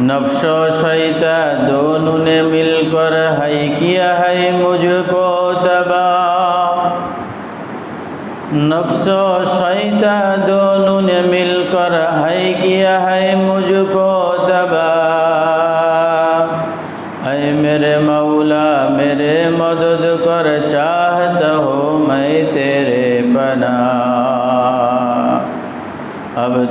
नफ्स शैता दोनों ने मिलकर है किया है मुझको तबा नफ्स शैता दोनों ने मिलकर है किया है मुझको तबा ऐ मेरे मौला मेरे मदद कर चाहता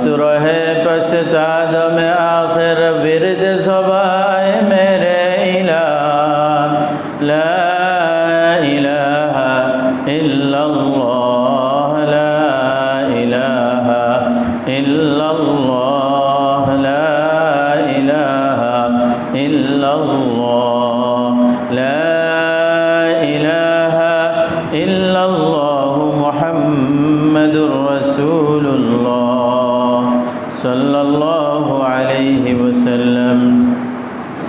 अब तो रहे पछताद में आखिर विरद सबाए मेरे इला ला इलाहा इल्लल्लाह ला इलाहा इल्लल्लाह ला इलाहा इल्लल्लाह ला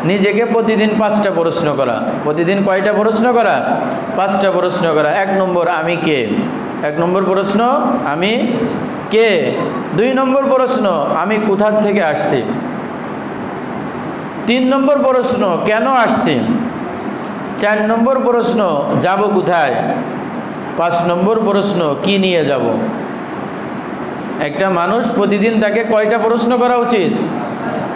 নিজেকে প্রতিদিন পাঁচটা প্রশ্ন করা। প্রতিদিন কয়টা প্রশ্ন করা? পাঁচটা প্রশ্ন করা। এক নম্বর, আমি কে? এক নম্বর প্রশ্ন, আমি কে? দুই নম্বর প্রশ্ন, আমি কোথার থেকে আসছি? তিন নম্বর প্রশ্ন, কেন আসছি? চার নম্বর প্রশ্ন, যাব কোথায়? পাঁচ নম্বর প্রশ্ন, কি নিয়ে যাব? একটা মানুষ প্রতিদিন তাকে কয়টা প্রশ্ন করা উচিত?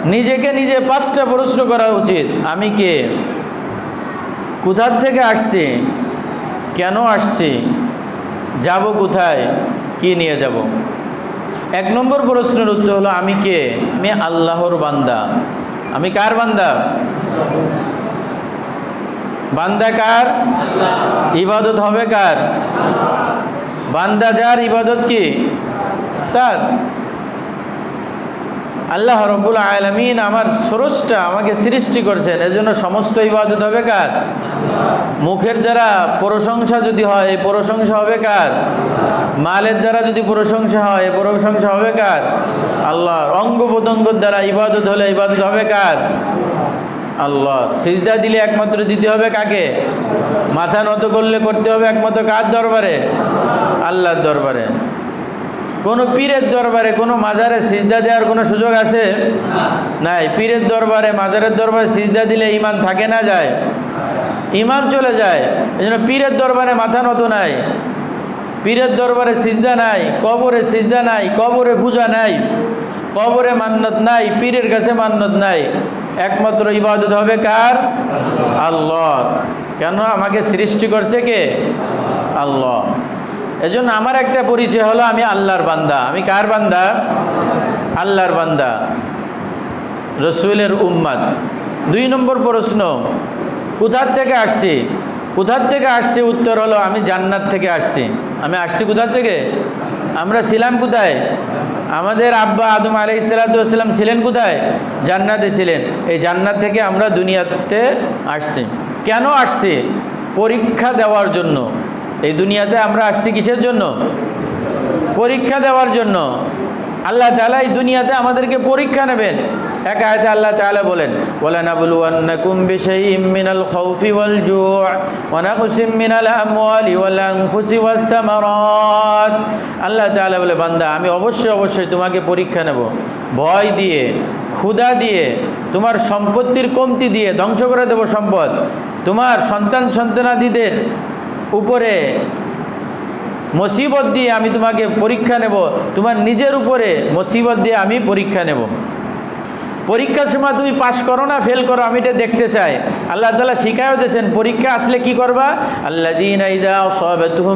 নিজেকে নিজে পাঁচটা প্রশ্ন করা উচিত। আমি কে? কোথার থেকে আসছি? কেন আসছি? যাব কোথায়? কি নিয়ে যাব? এক নম্বর প্রশ্নের উত্তর হলো, আমি কে? আমি আল্লাহর বান্দা। আমি কার বান্দা? বান্দা কার? ইবাদত হবে কার? বান্দা যার ইবাদত কি? তার। আল্লাহ রব্বুল আলমিন আমার স্রষ্টা আমাকে সৃষ্টি করছেন, এজন্য সমস্ত ইবাদত হবে কার? মুখের দ্বারা প্রশংসা যদি হয়, এই প্রশংসা হবে কার? মালের দ্বারা যদি প্রশংসা হয়, এই প্রশংসা হবে কার? আল্লাহর অঙ্গ প্রত্যঙ্গর দ্বারা ইবাদত হলে ইবাদত হবে কার? আল্লাহ সিজদা দিলে একমাত্র দিতে হবে কাকে? মাথা নত করলে করতে হবে একমাত্র কার দরবারে? আল্লাহর দরবারে। কোনো পীরের দরবারে কোনো মাজারে সিজদা দেওয়ার কোনো সুযোগ আছে? নাই। পীরের দরবারে, মাজারের দরবারে সিজদা দিলে ইমান থাকে না, যায়। ইমান চলে যায়। এই জন্য পীরের দরবারে মাথা নত নাই। পীরের দরবারে সিজদা নাই। কবরে সিজদা নাই। কবরে পূজা নাই। কবরে মান্নত নাই। পীরের কাছে মান্নত নাই। একমাত্র ইবাদত হবে কার? আল্লাহ। কেন? আমাকে সৃষ্টি করছে কে? আল্লাহ। এজন্য আমার একটা পরিচয় হলো, আমি আল্লাহর বান্দা। আমি কার বান্দা? আল্লাহর বান্দা। রসুলের উম্মাদ। দুই নম্বর প্রশ্ন, কোথার থেকে আসছি? কোথার থেকে আসছি? উত্তর হলো, আমি জান্নাত থেকে আসছি। আমি আসছি কোথার থেকে? আমরা ছিলাম কোথায়? আমাদের আব্বা আদম আলি সালাতাম ছিলেন কোথায়? জান্নাতে ছিলেন। এই জান্নাত থেকে আমরা দুনিয়াতে আসছি। কেন আসছি? পরীক্ষা দেওয়ার জন্য। এই দুনিয়াতে আমরা আসছি কিসের জন্য? পরীক্ষা দেওয়ার জন্য। আল্লাহ তালা এই দুনিয়াতে আমাদেরকে পরীক্ষা নেবেন। এক আয়তে আল্লাহ তাআলা বলেন ওয়ালানাবলুয়ান্নাকুম বিশাইইম মিনাল খাউফি ওয়াল জু' ওয়া নাকসিম মিনাল আমওয়ালি ওয়াল আনফুসি ওয়াস সামারাত আল্লাহ তাআলা বলে, বান্দা, আমি অবশ্যই অবশ্যই তোমাকে পরীক্ষা নেব। ভয় দিয়ে, ক্ষুধা দিয়ে, তোমার সম্পত্তির কমতি দিয়ে ধ্বংস করে দেব সম্পদ। তোমার সন্তান সন্তানাদিদের উপরে। মুসিবত দিয়ে আমি তোমাকে পরীক্ষা নেব। তোমার নিজের উপরে মুসিবত দিয়ে আমি পরীক্ষা নেব। পরীক্ষার সময় তুমি পাশ করো না ফেল করো, আমি এটা দেখতে চাই। আল্লাহ তালা শিখায়ও দিয়েছেন, পরীক্ষা আসলে কি করবা? আল্লাহ দিন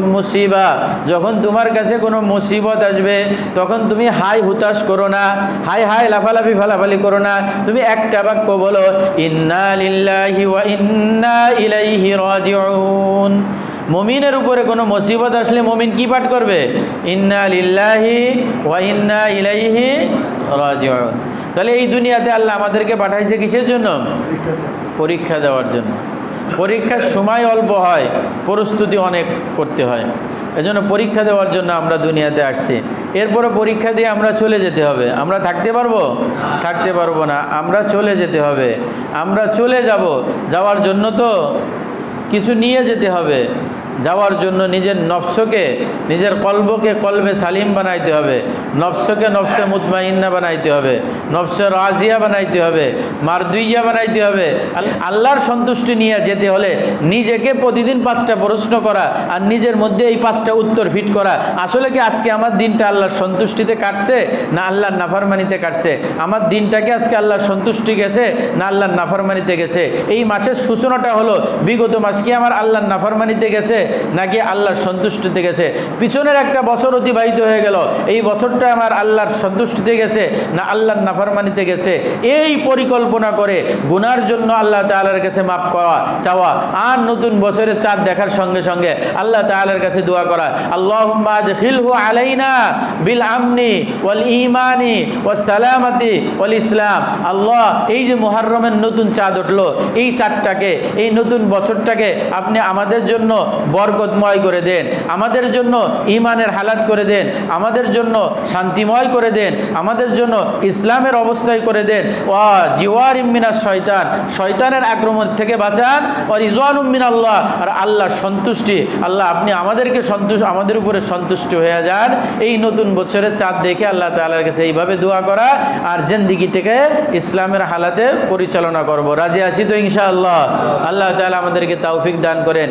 মুসিবা। যখন তোমার কাছে কোনো মুসিবত আসবে, তখন তুমি হাই হুতাশ করো না, হাই হাই লাফালাফি ফালাফালি করো না। তুমি একটা বাক্য বলো, ইন্না ইন্না ইলাইহি রাজিউন। মমিনের উপরে কোনো মুসিবত আসলে মমিন কি পাঠ করবে? ইন্না লিল্লাহি ওয়া ইন্না ইলাইহি রাজিউন। তাহলে এই দুনিয়াতে আল্লাহ আমাদেরকে পাঠাইছে কিসের জন্য? পরীক্ষা দেওয়ার জন্য। পরীক্ষার সময় অল্প হয় প্রস্তুতি অনেক করতে হয়। এজন্য পরীক্ষা দেওয়ার জন্য আমরা দুনিয়াতে আসছি। এরপরে পরীক্ষা দিয়ে আমরা চলে যেতে হবে। আমরা থাকতে পারব? থাকতে পারব না। আমরা চলে যেতে হবে। আমরা চলে যাব। যাওয়ার জন্য তো কিছু নিয়ে যেতে হবে। যাওয়ার জন্য নিজের নফসকে, নিজের কলবকে কলবে সালিম বানাইতে হবে। নফসকে নফসে মুতমাইন্না বানাইতে হবে। নফসে রাজিয়া বানাইতে হবে। মারদুইয়া বানাইতে হবে। আল- আল্লাহর সন্তুষ্টি নিয়ে যেতে হলে নিজেকে প্রতিদিন পাঁচটা প্রশ্ন করা আর নিজের মধ্যে এই পাঁচটা উত্তর ফিট করা। আসলে কি আজকে আমার দিনটা আল্লাহর সন্তুষ্টিতে কাটছে না আল্লাহর নাফারমানিতে কাটছে? আমার দিনটাকে আজকে আল্লাহর সন্তুষ্টি গেছে না আল্লাহর নাফারমানিতে গেছে? এই মাসের সূচনাটা হলো, বিগত মাস কি আমার আল্লাহর নাফারমানিতে গেছে? নাকি আল্লাহর সন্তুষ্টিতে গেছে? পিছনের একটা বছর অতিবাহিত হয়ে গেল। এই বছরটা আমার আল্লাহর সন্তুষ্টিতে গেছে না আল্লাহর নাফারমানিতে গেছে? এই পরিকল্পনা করে গুনার জন্য আল্লাহ তাআলার কাছে মাফ করা চাওয়া আর নতুন বছরের চাঁদ দেখার সঙ্গে সঙ্গে আল্লাহ তাআলার কাছে দোয়া করা। আদখিলহু আলাইনা বিল আমনি ওয়াল ইমানি ওয়াস সালামতি ওয়াল ইসলাম। আল্লাহ, এই যে মুহররমের নতুন চাঁদ উঠল, এই চাঁদটাকে, এই নতুন বছরটাকে আপনি আমাদের জন্য বরকতময় করে দেন। আমাদের জন্য ইমানের হালাত করে দেন। আমাদের জন্য শান্তিময় করে দেন। আমাদের জন্য ইসলামের অবস্থায় করে দেন। ওয়া জিওয়ার ইমিনার শয়তান। শয়তানের আক্রমণ থেকে বাঁচান। ও রিজওয়ান উম্মিন আল্লাহ আর আল্লাহ সন্তুষ্টি। আল্লাহ, আপনি আমাদেরকে সন্তুষ্ট আমাদের উপরে সন্তুষ্ট হয়ে যান। এই নতুন বছরের চাঁদ দেখে আল্লাহ তাআলার কাছে এইভাবে দোয়া করা। আর জেন্দিগিটাকে ইসলামের হালাতে পরিচালনা করব। রাজি আছি তো ইনশাআল্লাহ? আল্লাহ তাআলা আমাদেরকে তৌফিক দান করেন।